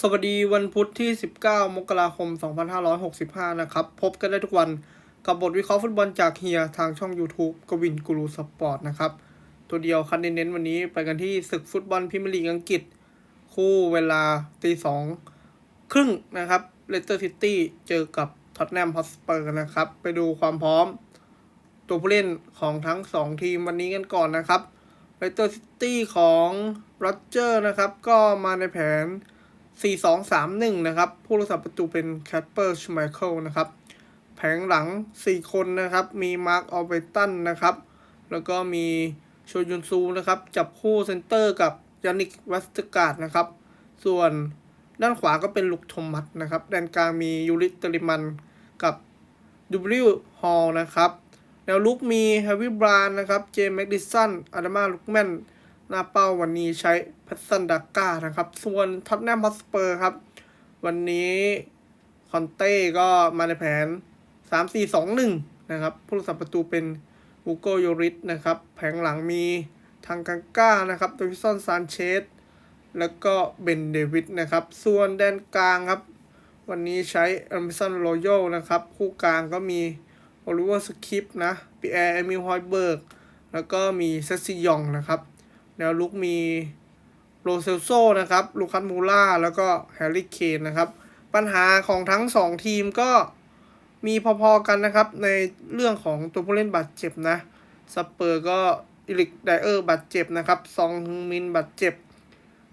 สวัสดีวันพุธที่ 19 มกราคม 2565 นะครับ พบกันได้ทุกวันกับบทวิเคราะห์ฟุตบอลจากเฮียทางช่อง YouTube กวินกูรูสปอร์ตนะครับ ตัวเดียวคันเน้นๆวันนี้ไปกันที่ศึกฟุตบอลพรีเมียร์ลีกอังกฤษ คู่เวลาตีสองครึ่งนะครับเลสเตอร์ซิตี้เจอกับท็อตแนมฮอสเปอร์นะครับ ไปดูความพร้อม ตัวผู้เล่นของทั้ง 2 ทีมวันนี้กันก่อนนะครับเลสเตอร์ซิตี้ของโรเจอร์นะครับ ก็มาในแผน 4-2-3-1 นะครับ ผู้รักษาประตูเป็นแคปเปอร์ชไมเคิลนะครับ แผงหลัง 4 คนนะครับ มีมาร์คออเวตันนะครับ แล้วก็มีโชยุนซูนะครับ จับคู่เซนเตอร์กับยานิกวัสตการ์ดนะครับ ส่วนด้านขวาก็เป็นลุกโทมัสนะครับแดนกลางมียูริตริมันกับดูบลิวฮอลนะครับ แนวลุกมีแฮร์รี่บรานนะครับ เจมส์แมกดิสันอาดามาลุกแมน หน้าเป้าวันนี้ใช้แพทสันดาก้านะครับ ส่วนท็อตแนมฮอสเปอร์ครับ วันนี้คอนเต้ก็มาในแผน 3-4-2-1 นะครับ ผู้รักษาประตูเป็นฮูโกโยริสนะครับ แผงหลังมีทางกังก้านะครับโดวิสันซานเชสแล้วก็เบนเดวิดนะครับ ส่วนแดนกลางครับ วันนี้ใช้อเมิสันโรโยนะครับ คู่กลางก็มีโอลิเวอร์สคิปนะปีแอร์เอมิลฮอยเบิร์ก แล้วก็มีเซซิยองนะครับ แนวลุกมีโรเซลโซนะครับลูคัสมูล่าแล้วก็แฮร์รี่เคนนะครับ ปัญหาของทั้ง 2 ทีมก็มีพอๆกันนะครับ ในเรื่องของตัวผู้เล่นบาดเจ็บนะสเปอร์ก็อิลิกไดเออร์บาดเจ็บนะครับ ซองฮึงมินบาดเจ็บ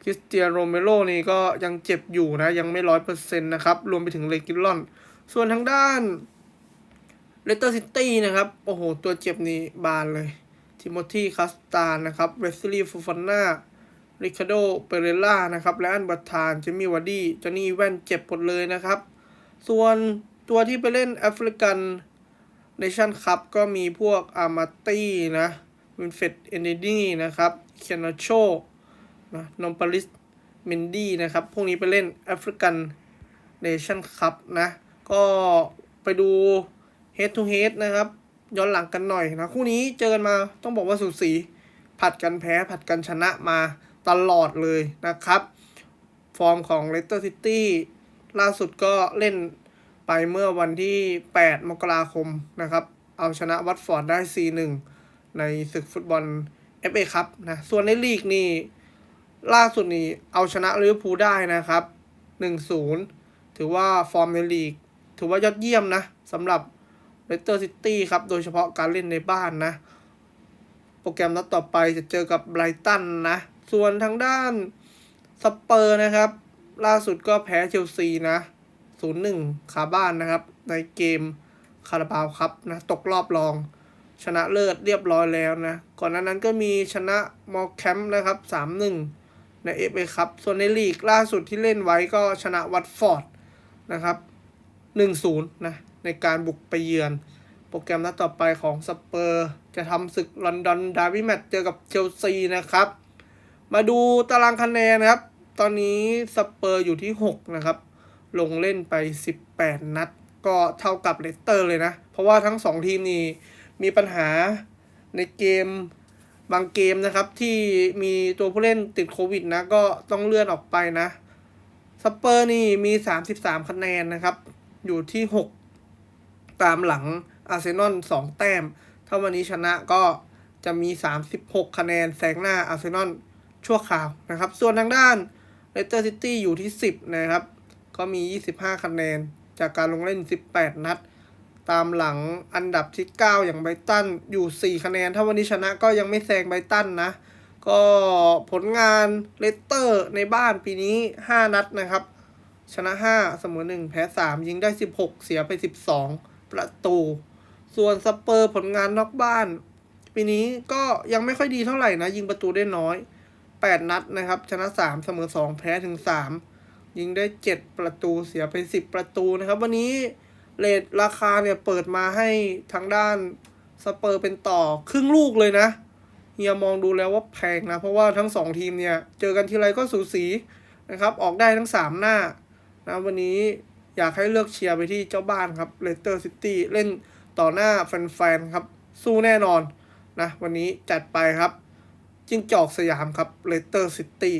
คริสเตียโรเมโรนี่ก็ยังเจ็บอยู่นะ ยังไม่ร้อยเปอร์เซ็นต์นะครับ รวมไปถึงเลกิลลอน ส่วนทางด้านเลสเตอร์ซิตี้นะครับ โอ้โห ตัวเจ็บนี่บานเลย ทิโมธีคาสตานนะครับเวสลีย์ฟูฟาน่าริคาโดเปเรล่านะครับและอันบัตทานเจมี่วาร์ดี้จอห์นี่แว่นเจ็บหมดเลยนะครับ ส่วนตัวที่ไปเล่นแอฟริกันเนชั่นคัพก็มีพวกอามาตี้นะวินเฟดเอนเดนี่นะครับเคียนาโชนะนอมปาริสเมนดี้นะครับ พวกนี้ไปเล่นแอฟริกันเนชั่นคัพนะ ก็ไปดู head to head นะครับ ย้อนหลังกันหน่อยนะ คู่นี้เจอกันมาต้องบอกว่าสูสี ผัดกันแพ้ผัดกันชนะมาตลอดเลยนะครับ ฟอร์มของเลสเตอร์ซิตี้ล่าสุดก็เล่นไปเมื่อวันที่ 8 มกราคมนะครับ เอาชนะวัตฟอร์ดได้ 4-1 ในศึกฟุตบอล FA ครับนะ ส่วนในลีกนี่ ล่าสุดนี่เอาชนะลิเวอร์พูลได้นะครับ 1-0 ถือว่าฟอร์มในลีก ถือว่ายอดเยี่ยมนะสำหรับ เลสเตอร์ซิตี้ครับ โดยเฉพาะการเล่นในบ้านนะ โปรแกรมนัดต่อไปจะเจอกับไบรตันนะ ส่วนทางด้านสเปอร์นะครับ ล่าสุดก็แพ้เชลซีนะ 0-1คาบ้านนะครับ ในเกมคาราบาวครับนะ ตกรอบรอง ชนะเลิศเรียบร้อยแล้วนะ ก่อนหน้านั้นก็มีชนะมอลแคมป์นะครับ 3-1 ในเอฟเอครับ ส่วนในลีกล่าสุดที่เล่นไว้ก็ชนะวัตฟอร์ดนะครับ 1-0 นะ ในการบุกไปเยือน โปรแกรมนัดต่อไปของสเปอร์จะทำศึกลอนดอนดาร์บี้แมตช์เจอกับเชลซีนะครับ มาดูตารางคะแนนนะครับ ตอนนี้สเปอร์อยู่ที่ 6 นะครับ ลงเล่นไป 18 นัด ก็เท่ากับเลสเตอร์เลยนะ เพราะว่าทั้ง 2 ทีมนี้มีปัญหาในเกมบางเกมนะครับที่มีตัวผู้เล่นติดโควิดนะ ก็ต้องเลื่อนออกไปนะสเปอร์นี่มี 33 คะแนนนะครับ อยู่ที่ 6 ตามหลังอาร์เซนอล2แต้ม ถ้าวันนี้ชนะก็จะมี 36 คะแนนแซงหน้าอาร์เซนอลชั่วคราวนะครับ ส่วนทางด้านเลสเตอร์ซิตี้อยู่ที่ 10 นะครับ ก็มี 25 คะแนน จากการลงเล่น 18 นัด ตามหลังอันดับที่ 9 อย่างไบรตันอยู่ 4 คะแนน ถ้าวันนี้ชนะก็ยังไม่แซงไบรตันนะ ก็ผลงานเลสเตอร์ในบ้านปีนี้ 5 นัดนะครับ ชนะ 5 เสมอ 1 แพ้ 3 ยิงได้ 16 เสียไป 12 ประตู ส่วนสเปอร์ผลงานนอกบ้าน ปีนี้ก็ยังไม่ค่อยดีเท่าไหร่นะ ยิงประตูได้น้อย 8 นัดนะครับ ชนะ 3 เสมอ 2 แพ้ถึง 3 ยิงได้ 7 ประตูเสียไป 10 ประตูนะครับ วันนี้เรทราคาเนี่ยเปิดมาให้ทางด้านสเปอร์เป็นต่อครึ่งลูกเลยนะเฮียมองดูแล้วว่าแพงนะ เพราะว่าทั้ง 2 ทีมเนี่ย เจอกันทีไรก็สูสีนะครับ ออกได้ทั้ง 3 หน้านะวันนี้ อยากให้เลือกเชียร์ไปที่เจ้าบ้านครับเลสเตอร์ซิตี้เล่นต่อหน้าแฟนๆครับ สู้แน่นอนนะวันนี้จัดไปครับ จิ้งจอกสยามครับเลสเตอร์ซิตี้